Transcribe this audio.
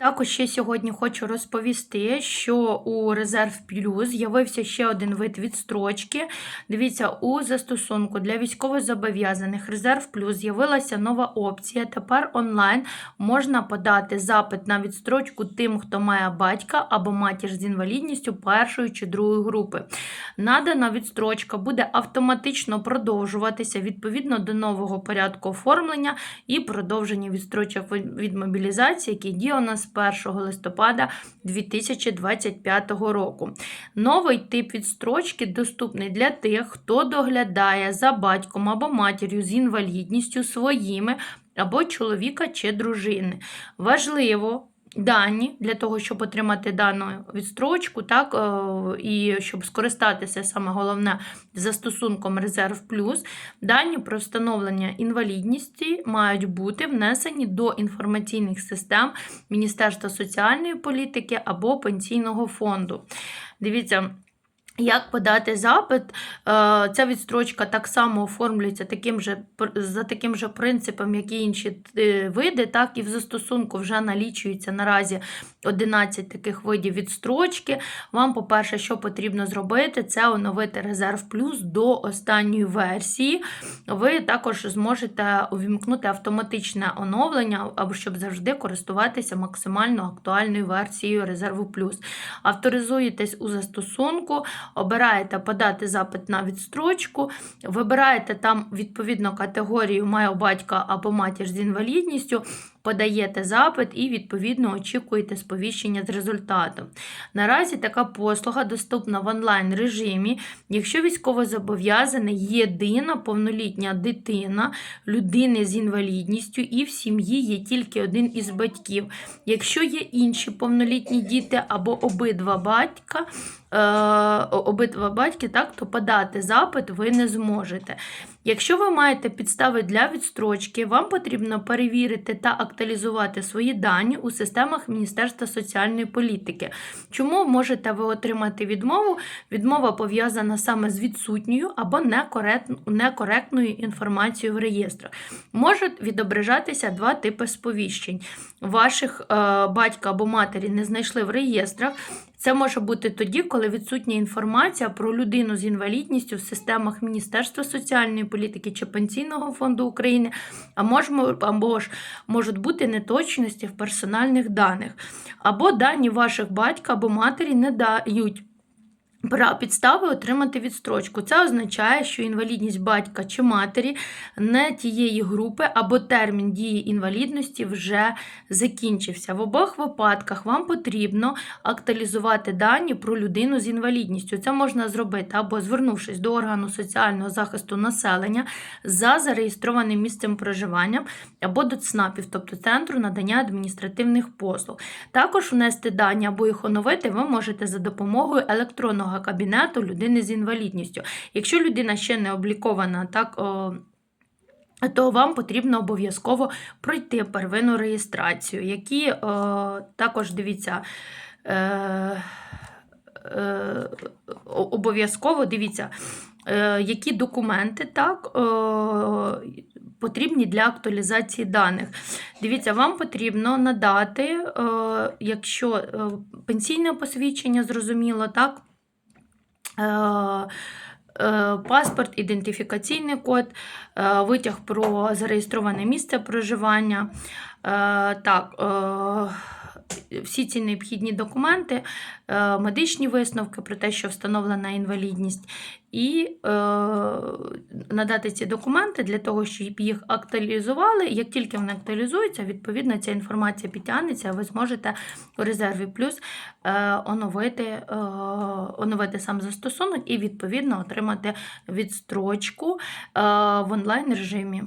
Також ще сьогодні хочу розповісти, що у Резерв Плюс з'явився ще один вид відстрочки. Дивіться, у застосунку для військовозобов'язаних Резерв Плюс з'явилася нова опція. Тепер онлайн можна подати запит на відстрочку тим, хто має батька або матір з інвалідністю першої чи другої групи. Надана відстрочка буде автоматично продовжуватися відповідно до нового порядку оформлення і продовження відстрочок від мобілізації, який діє у нас 1 листопада 2025 року. Новий тип відстрочки доступний для тих, хто доглядає за батьком або матір'ю з інвалідністю своїми або чоловіка чи дружини. Важливо. Дані для того, щоб отримати дану відстрочку, так, е, і щоб скористатися саме головне застосунком Резерв Плюс, дані про встановлення інвалідності мають бути внесені до інформаційних систем Міністерства соціальної політики або Пенсійного фонду. Дивіться. Як подати запит, Е, ця відстрочка так само оформлюється таким же, за таким же принципом, як і інші е, види, так і в застосунку вже налічується наразі 11 таких видів відстрочки. Вам, по-перше, що потрібно зробити, це оновити Резерв Плюс до останньої версії. Ви також зможете увімкнути автоматичне оновлення, або щоб завжди користуватися максимально актуальною версією Резерву Плюс. Авторизуєтесь у застосунку, обираєте подати запит на відстрочку, вибираєте там відповідно категорію маю батька або матір з інвалідністю, подаєте запит і відповідно очікуєте сповіщення з результатом. Наразі така послуга доступна в онлайн режимі, якщо військовозобов'язаний єдина повнолітня дитина людини з інвалідністю і в сім'ї є тільки один із батьків. Якщо є інші повнолітні діти або обидва батька, е, обидва батьки, так, то подати запит ви не зможете. Якщо ви маєте підстави для відстрочки, вам потрібно перевірити та актуалізувати свої дані у системах Міністерства соціальної політики. Чому можете ви отримати відмову? Відмова пов'язана саме з відсутньою або некоректною інформацією в реєстрах. Можуть відображатися два типи сповіщень. Ваших е, батька або матері не знайшли в реєстрах. Це може бути тоді, коли відсутня інформація про людину з інвалідністю в системах Міністерства соціальної політики чи Пенсійного фонду України, а можемо, або ж можуть бути неточності в персональних даних, або дані ваших батька або матері не дають. Підстави отримати відстрочку. Це означає, що інвалідність батька чи матері не тієї групи або термін дії інвалідності вже закінчився. В обох випадках вам потрібно актуалізувати дані про людину з інвалідністю. Це можна зробити або звернувшись до органу соціального захисту населення за зареєстрованим місцем проживання, або до ЦНАПів, тобто Центру надання адміністративних послуг. Також внести дані або їх оновити ви можете за допомогою електронного кабінету людини з інвалідністю. Якщо людина ще не облікована, так. То вам потрібно обов'язково пройти первинну реєстрацію, які е, також дивіться. Е, е, обов'язково дивіться, е, які документи так, е, потрібні для актуалізації даних. Дивіться, вам потрібно надати, е, якщо пенсійне посвідчення, зрозуміло, так. Е, е, Паспорт, ідентифікаційний код, е, витяг про зареєстроване місце проживання. Так, всі ці необхідні документи, е, медичні висновки про те, що встановлена інвалідність, і е, надати ці документи для того, щоб їх актуалізували. Як тільки вони актуалізуються, відповідно ця інформація підтягнеться, ви зможете у резерві плюс е, оновити, оновити сам застосунок і відповідно отримати відстрочку в онлайн режимі.